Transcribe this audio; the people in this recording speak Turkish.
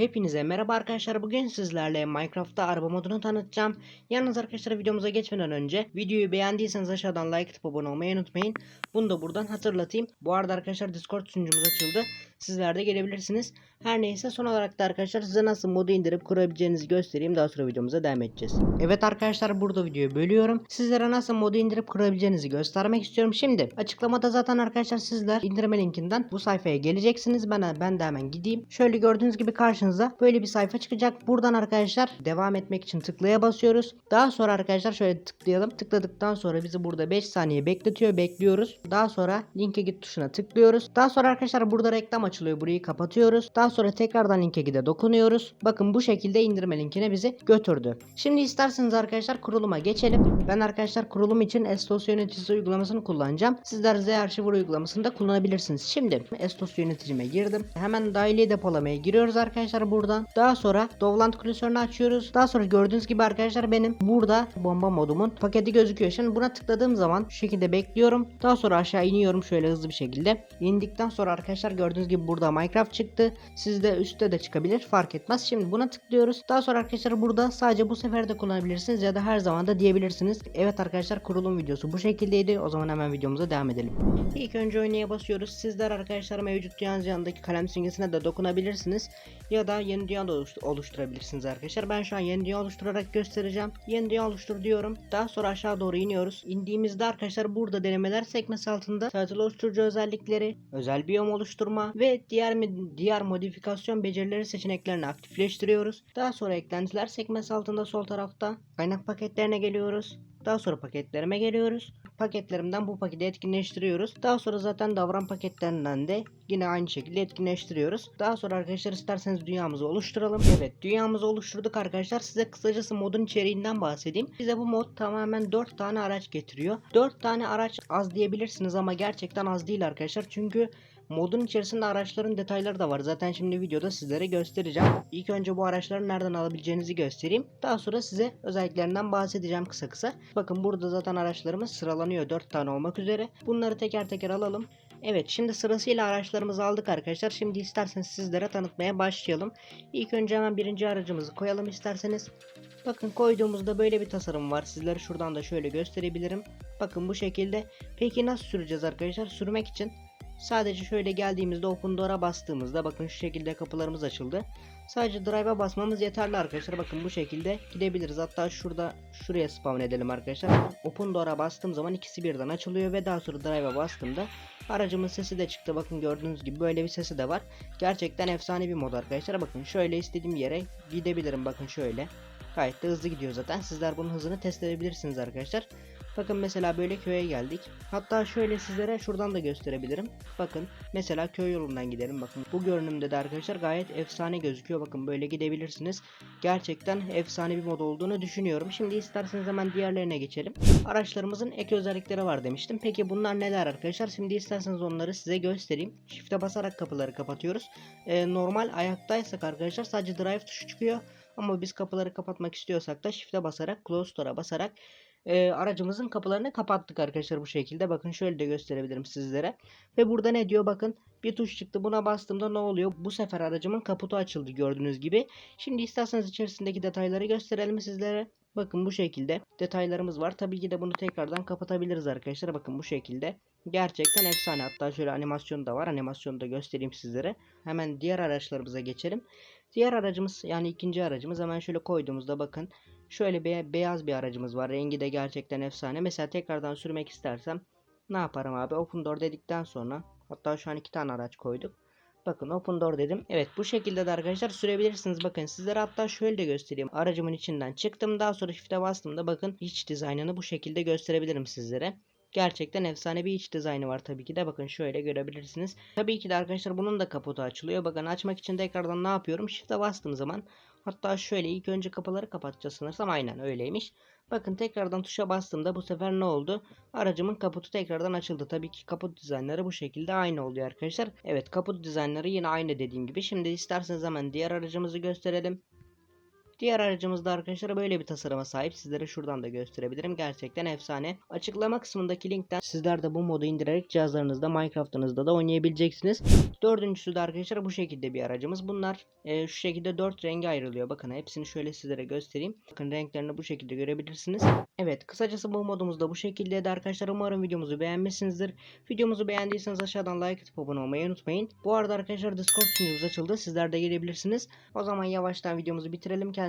Hepinize merhaba arkadaşlar. Bugün sizlerle Minecraft'ta araba modunu tanıtacağım. Yalnız arkadaşlar videomuza geçmeden önce videoyu beğendiyseniz aşağıdan like atıp abone olmayı unutmayın. Bunu da buradan hatırlatayım. Bu arada arkadaşlar Discord sunucumuz açıldı. Sizler de gelebilirsiniz. Her neyse son olarak da arkadaşlar size nasıl modu indirip kurabileceğinizi göstereyim. Daha sonra videomuza devam edeceğiz. Evet arkadaşlar burada videoyu bölüyorum. Sizlere nasıl modu indirip kurabileceğinizi göstermek istiyorum. Şimdi açıklamada zaten arkadaşlar sizler indirme linkinden bu sayfaya geleceksiniz. Ben, ben de hemen gideyim. Şöyle gördüğünüz gibi karşınıza böyle bir sayfa çıkacak. Buradan arkadaşlar devam etmek için tıklaya basıyoruz. Daha sonra arkadaşlar şöyle tıklayalım. Tıkladıktan sonra bizi burada 5 saniye bekletiyor. Bekliyoruz. Daha sonra linke git tuşuna tıklıyoruz. Daha sonra arkadaşlar burada reklam açılıyor. Burayı kapatıyoruz. Daha sonra tekrardan linke gide dokunuyoruz. Bakın bu şekilde indirme linkine bizi götürdü. Şimdi isterseniz arkadaşlar kuruluma geçelim. Ben arkadaşlar kurulum için Estos yöneticisi uygulamasını kullanacağım. Sizler Z Archiver uygulamasını da kullanabilirsiniz. Şimdi Estos yöneticime girdim. Hemen dahili depolamaya giriyoruz arkadaşlar buradan. Daha sonra Dovland klasörünü açıyoruz. Daha sonra gördüğünüz gibi arkadaşlar benim burada bomba modumun paketi gözüküyor. Şimdi buna tıkladığım zaman şu şekilde bekliyorum. Daha sonra aşağı iniyorum şöyle hızlı bir şekilde. İndikten sonra arkadaşlar gördüğünüz gibi burada Minecraft çıktı. Sizde üstte de çıkabilir fark etmez. Şimdi buna tıklıyoruz. Daha sonra arkadaşlar burada sadece bu sefer de kullanabilirsiniz ya da her zaman da diyebilirsiniz. Evet arkadaşlar kurulum videosu bu şekildeydi. O zaman hemen videomuza devam edelim. İlk önce oynaya basıyoruz. Sizler arkadaşlar mevcut dünyanın yanındaki kalem simgesine de dokunabilirsiniz. Ya da yeni dünya da oluş- oluşturabilirsiniz arkadaşlar. Ben şu an yeni dünya oluşturarak göstereceğim. Yeni dünya oluştur diyorum. Daha sonra aşağı doğru iniyoruz. İndiğimizde arkadaşlar burada denemeler sekmesi altında title oluşturucu özellikleri, özel biyom oluşturma ve diğer diğer modifikasyon becerileri seçeneklerini aktifleştiriyoruz. Daha sonra eklentiler sekmesi altında sol tarafta kaynak paketlerine geliyoruz. Daha sonra paketlerime geliyoruz. Paketlerimden bu paketi etkinleştiriyoruz. Daha sonra zaten davran paketlerinden de yine aynı şekilde etkinleştiriyoruz. Daha sonra arkadaşlar isterseniz dünyamızı oluşturalım. Evet dünyamızı oluşturduk arkadaşlar. Size kısacası modun içeriğinden bahsedeyim. Bize bu mod tamamen 4 tane araç getiriyor. 4 tane araç az diyebilirsiniz ama gerçekten az değil arkadaşlar. Çünkü Modun içerisinde araçların detayları da var. Zaten şimdi videoda sizlere göstereceğim. İlk önce bu araçları nereden alabileceğinizi göstereyim. Daha sonra size özelliklerinden bahsedeceğim kısa kısa. Bakın burada zaten araçlarımız sıralanıyor 4 tane olmak üzere. Bunları teker teker alalım. Evet şimdi sırasıyla araçlarımızı aldık arkadaşlar. Şimdi isterseniz sizlere tanıtmaya başlayalım. İlk önce hemen birinci aracımızı koyalım isterseniz. Bakın koyduğumuzda böyle bir tasarım var. Sizlere şuradan da şöyle gösterebilirim. Bakın bu şekilde. Peki nasıl süreceğiz arkadaşlar? Sürmek için Sadece şöyle geldiğimizde Open Door'a bastığımızda bakın şu şekilde kapılarımız açıldı. Sadece Drive'a basmamız yeterli arkadaşlar. Bakın bu şekilde gidebiliriz. Hatta şurada şuraya spawn edelim arkadaşlar. Open Door'a bastığım zaman ikisi birden açılıyor ve daha sonra Drive'a bastığımda aracımın sesi de çıktı. Bakın gördüğünüz gibi böyle bir sesi de var. Gerçekten efsane bir mod arkadaşlar. Bakın şöyle istediğim yere gidebilirim. Bakın şöyle. Gayet de hızlı gidiyor zaten. Sizler bunun hızını test edebilirsiniz arkadaşlar. Bakın mesela böyle köye geldik. Hatta şöyle sizlere şuradan da gösterebilirim. Bakın mesela köy yolundan gidelim. Bakın bu görünümde de arkadaşlar gayet efsane gözüküyor. Bakın böyle gidebilirsiniz. Gerçekten efsane bir mod olduğunu düşünüyorum. Şimdi isterseniz hemen diğerlerine geçelim. Araçlarımızın ek özellikleri var demiştim. Peki bunlar neler arkadaşlar? Şimdi isterseniz onları size göstereyim. Shift'e basarak kapıları kapatıyoruz. Ee, normal ayaktaysak arkadaşlar sadece drive tuşu çıkıyor. Ama biz kapıları kapatmak istiyorsak da shift'e basarak close door'a basarak e, aracımızın kapılarını kapattık arkadaşlar bu şekilde. Bakın şöyle de gösterebilirim sizlere. Ve burada ne diyor bakın bir tuş çıktı buna bastığımda ne oluyor? Bu sefer aracımın kaputu açıldı gördüğünüz gibi. Şimdi isterseniz içerisindeki detayları gösterelim sizlere. Bakın bu şekilde detaylarımız var. Tabii ki de bunu tekrardan kapatabiliriz arkadaşlar. Bakın bu şekilde. Gerçekten efsane. Hatta şöyle animasyonu da var. Animasyonu da göstereyim sizlere. Hemen diğer araçlarımıza geçelim. Diğer aracımız yani ikinci aracımız hemen şöyle koyduğumuzda bakın. Şöyle be beyaz bir aracımız var. Rengi de gerçekten efsane. Mesela tekrardan sürmek istersem ne yaparım abi? Open Door dedikten sonra hatta şu an iki tane araç koyduk. Bakın Open Door dedim. Evet bu şekilde de arkadaşlar sürebilirsiniz. Bakın sizlere hatta şöyle de göstereyim. Aracımın içinden çıktım. Daha sonra shift'e bastığımda bakın iç dizaynını bu şekilde gösterebilirim sizlere. Gerçekten efsane bir iç dizaynı var tabii ki de. Bakın şöyle görebilirsiniz. Tabii ki de arkadaşlar bunun da kaputu açılıyor. Bakın açmak için tekrardan ne yapıyorum? Shift'e bastığım zaman hatta şöyle ilk önce kapıları kapatacağız sanırsam. Aynen öyleymiş. Bakın tekrardan tuşa bastığımda bu sefer ne oldu? Aracımın kaputu tekrardan açıldı. Tabii ki kaput dizaynları bu şekilde aynı oluyor arkadaşlar. Evet kaput dizaynları yine aynı dediğim gibi. Şimdi isterseniz hemen diğer aracımızı gösterelim. Diğer aracımız da arkadaşlar böyle bir tasarıma sahip. Sizlere şuradan da gösterebilirim. Gerçekten efsane. Açıklama kısmındaki linkten sizler de bu modu indirerek cihazlarınızda Minecraft'ınızda da oynayabileceksiniz. Dördüncüsü de arkadaşlar bu şekilde bir aracımız. Bunlar e, şu şekilde dört renge ayrılıyor. Bakın hepsini şöyle sizlere göstereyim. Bakın renklerini bu şekilde görebilirsiniz. Evet kısacası bu modumuz da bu şekildeydi arkadaşlar. Umarım videomuzu beğenmişsinizdir. Videomuzu beğendiyseniz aşağıdan like atıp abone olmayı unutmayın. Bu arada arkadaşlar Discord sunucumuz açıldı. Sizler de gelebilirsiniz. O zaman yavaştan videomuzu bitirelim.